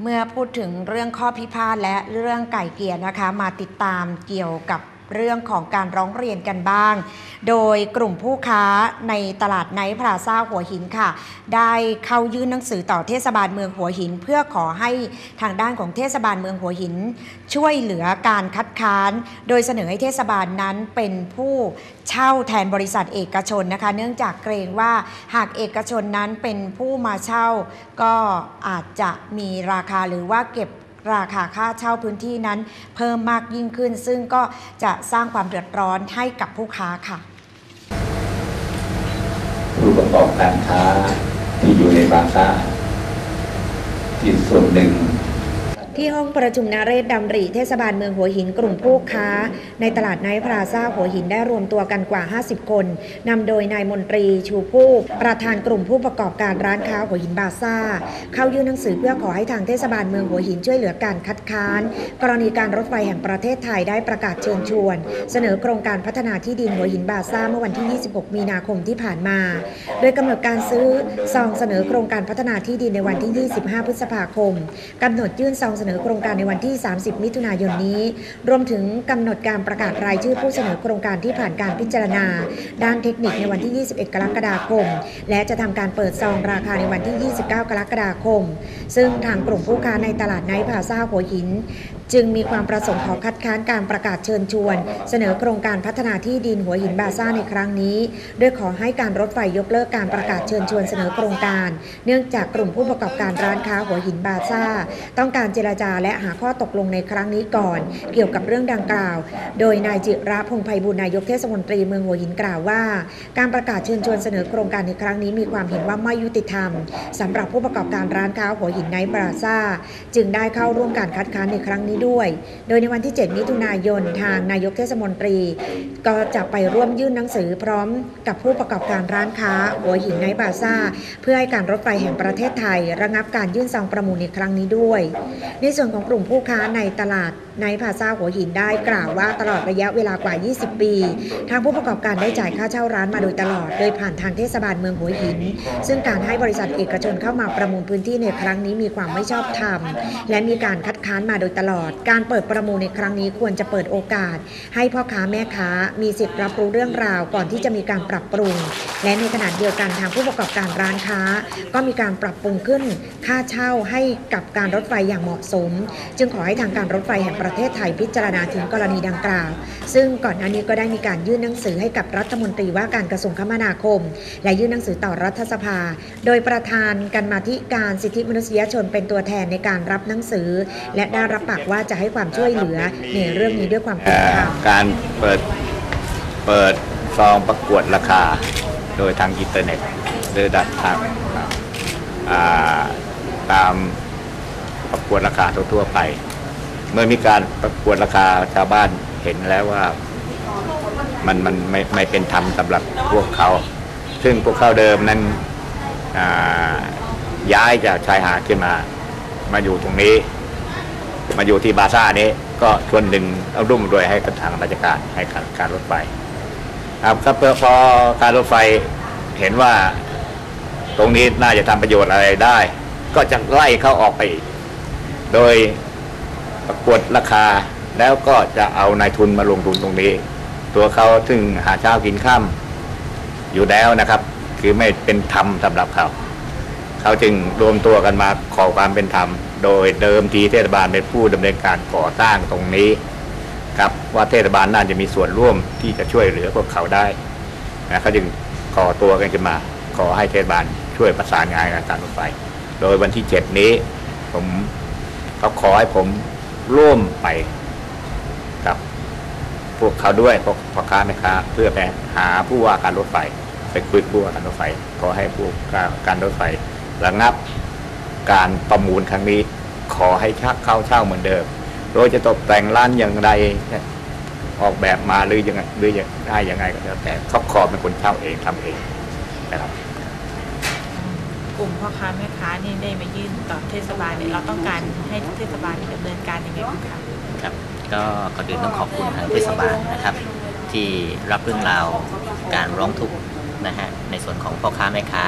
เมื่อพูดถึงเรื่องข้อพิพาทและเรื่องไก่เกลียนะคะ มาติดตามเกี่ยวกับ เรื่องของการร้องเรียนกันบ้าง โดยกลุ่มผู้ค้าในตลาดไนท์พลาซ่าหัวหินค่ะ ได้เข้ายื่นหนังสือต่อเทศบาลเมืองหัวหิน เพื่อขอให้ทางด้านของเทศบาลเมืองหัวหิน ช่วยเหลือการคัดค้าน โดยเสนอให้เทศบาลนั้นเป็นผู้เช่าแทนบริษัทเอกชนนะคะ เนื่องจากเกรงว่าหากเอกชนนั้นเป็นผู้มาเช่า ก็อาจจะมีราคาหรือว่าเก็บ ราคาค่าเช่าพื้นที่นั้นเพิ่มมากยิ่งขึ้น ซึ่งก็จะสร้างความเดือดร้อนให้กับผู้ค้าค่ะ ผู้ประกอบการค้าที่อยู่ในบาซ่าที่ส่วนหนึ่ง ที่ห้องประชุมนาเรศดำริเทศบาลเมืองหัวหินกลุ่มผู้ค้า ในตลาดไนท์พลาซ่าหัวหินได้รวมตัวกันกว่า 50 คนนำโดยนายมนตรีชูผู้ประธานกลุ่มผู้ประกอบการร้านค้าหัวหินบาซ่า เข้ายื่นหนังสือเพื่อขอให้ทางเทศบาลเมืองหัวหินช่วยเหลือการคัดค้าน กรณีการรถไฟแห่งประเทศไทยได้ประกาศเชิญชวน เสนอโครงการพัฒนาที่ดินหัวหินบาซ่าเมื่อวันที่ 26 มีนาคมที่ผ่านมา โดยกำหนดการซื้อซองเสนอโครงการพัฒนาที่ดินในวันที่ 25 พฤษภาคมกำหนดยื่นซองสนอโครงการในวันที่ 30 มิถุนายนนี้ รวมถึงกำหนดการประกาศรายชื่อผู้เสนอโครงการที่ผ่านการพิจารณา ด้านเทคนิคในวันที่ 21 กรกฎาคม และจะทำการเปิดซองราคาในวันที่ 29 กรกฎาคม ซึ่งทางกลุ่มผู้ค้าในตลาดไนท์พาซาหัวหิน จึงมีความประสงค์ขอคัดค้านการประกาศเชิญชวน เสนอโครงการพัฒนาที่ดินหัวหินบาซ่าในครั้งนี้ โดยขอให้การรถไฟยกเลิกการประกาศเชิญชวนเสนอโครงการ เนื่องจากกลุ่มผู้ประกอบการร้านค้าหัวหินบาซ่า ต้องการเจรจาและหาข้อตกลงในครั้งนี้ก่อน เกี่ยวกับเรื่องดังกล่าว โดยนายจิระพงษ์ไพบูลย์นายกเทศมนตรีเมืองหัวหินกล่าวว่า การประกาศเชิญชวนเสนอโครงการในครั้งนี้มีความเห็นว่าไม่ยุติธรรมสำหรับผู้ประกอบการร้านค้าหัวหินไนบาซ่า จึงได้เข้าร่วมการคัดค้านในครั้งนี้ด้วย โดยในวันที่ 7 มิถุนายน ทางนายกเทศมนตรี ก็จะไปร่วมยื่นหนังสือพร้อมกับผู้ประกอบการร้านค้า หัวหินไนบาซ่า เพื่อให้การรถไฟแห่งประเทศไทย ระงับการยื่นซองประมูลในครั้งนี้ด้วย ในส่วนของกลุ่มผู้ค้าในตลาดนท์พาซาหัวหินได้กล่าวว่าตลอดระยะเวลากว่า 20 ปี ทางผู้ประกอบการได้จ่ายค่าเช่าร้านมาโดยตลอด โดยผ่านทางเทศบาลเมืองหัวหิน ซึ่งการให้บริษัทเอกชนเข้ามาประมูลพื้นที่ในครั้งนี้มีความไม่ชอบธรรม และมีการคัดค้านมาโดยตลอด การเปิดประมูลในครั้งนี้ควรจะเปิดโอกาส ให้พ่อค้าแม่ค้ามีสิทธิ์รับรู้เรื่องราวก่อนที่จะมีการปรับปรุง และในขณะเดียวกันทางผู้ประกอบการร้านค้า ก็มีการปรับปรุงขึ้นค่าเช่าให้กับการรถไฟอย่างเหมาะสม จึงขอให้ทางการรถไฟแห่งประเทศไทยพิจารณาถึงกรณีดังกล่าว ซึ่งก่อนหน้านี้ก็ได้มีการยื่นหนังสือให้กับรัฐมนตรีว่าการกระทรวงคมนาคม และยื่นหนังสือต่อรัฐสภา โดยประธานกันมาธิการสิทธิมนุษยชนเป็นตัวแทนในการรับหนังสือ และได้รับปากว่าจะให้ความช่วยเหลือในเรื่องนี้ด้วยความเป็นธรรมการเปิดเปิดซองประกวดราคา โดยทางอินเทอร์เน็ตหรือดัดทางตามประกวดราคาทั่วๆไป เมื่อมีการประกวดราคาชาวบ้านเห็นแล้วว่ามันมันไม่ไม่เป็นธรรมสำหรับพวกเขา ซึ่งพวกเขาเดิมนั้นย้ายจากชายหาดขึ้นมา มาอยู่ตรงนี้ มาอยู่ที่บาซ่านี้ ก็ส่วนหนึ่งเอารุ่มรวยให้กับทางราชการให้การการรถไฟครับก็เพื่อพอการรถไฟเห็นว่าตรงนี้น่าจะทำประโยชน์อะไรได้ ก็จะไล่เขาออกไป โดย ประกวดราคา แล้วก็จะเอานายทุนมาลงทุนตรงนี้ ตัวเขาซึ่งหาเช้ากินข้ามอยู่แล้วนะครับ คือไม่เป็นธรรมสำหรับเขาเขาจึงรวมตัวกันมาขอความเป็นธรรม โดยเดิมทีเทศบาลเป็นผู้ดำเนินการก่อสร้างตรงนี้ครับว่าเทศบาลน่าจะมีส่วนร่วมที่จะช่วยเหลือพวกเขาได้นะเขาจึงก่อตัวกันขึ้นมา ขอให้เทศบาลช่วยประสานงานกับการรถไฟ โดยวันที่เจ็ดนี้ ผมเขาขอให้ผม ร่วมไปกับพวกเขาด้วยพวกพ่อค้าแม่ค้าเพื่อไปหาผู้ว่าการรถไฟ ไปคุยผู้ว่าการรถไฟขอให้ผู้ว่าการรถไฟระงับการประมูลครั้งนี้ขอให้ชักเข้าเช่าเหมือนเดิม โดยจะตกแต่งร้านอย่างไรออกแบบมาหรือยังไงหรือยังได้ยังไงก็แล้วแต่ครอบครองเป็นคนเช่าเองทำเองนะครับ พ่อค้าแม่ค้านี่ได้มายื่นต่อเทศบาลเนี่ยเราต้องการให้เทศบาลดำเนินการยังไงบ้างคะครับก็ก่อนอื่นต้องขอบคุณทางเทศบาลนะครับ ที่รับเรื่องราวการร้องทุกข์นะฮะในส่วนของพ่อค้าแม่ค้า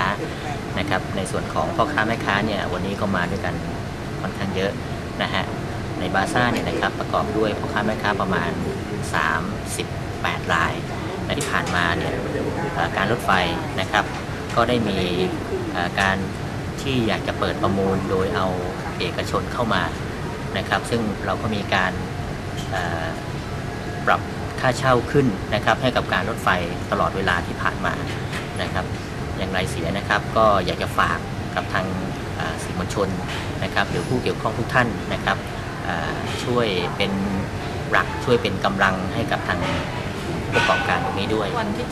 นะครับ ในส่วนของพ่อค้าแม่ค้าเนี่ยวันนี้ก็มาด้วยกันค่อนข้างเยอะนะฮะในบาซ่าเนี่ยนะครับประกอบด้วยพ่อค้าแม่ค้าประมาณ 38รายและที่ผ่านมาเนี่ยการรถไฟนะครับ ก็ได้มีการ ที่อยากจะเปิดประมูลโดยเอาเอกชนเข้ามานะครับ ซึ่งเราก็มีการปรับค่าเช่าขึ้นนะครับ ให้กับการรถไฟตลอดเวลาที่ผ่านมานะครับ อย่างไรเสียนะครับ ก็อยากจะฝากกับทางสื่อมวลชนนะครับหรือผู้เกี่ยวข้องทุกท่านนะครับช่วยเป็นหลักช่วยเป็นกำลังให้กับทางผู้ประกอบการตรงนี้ด้วยวันที่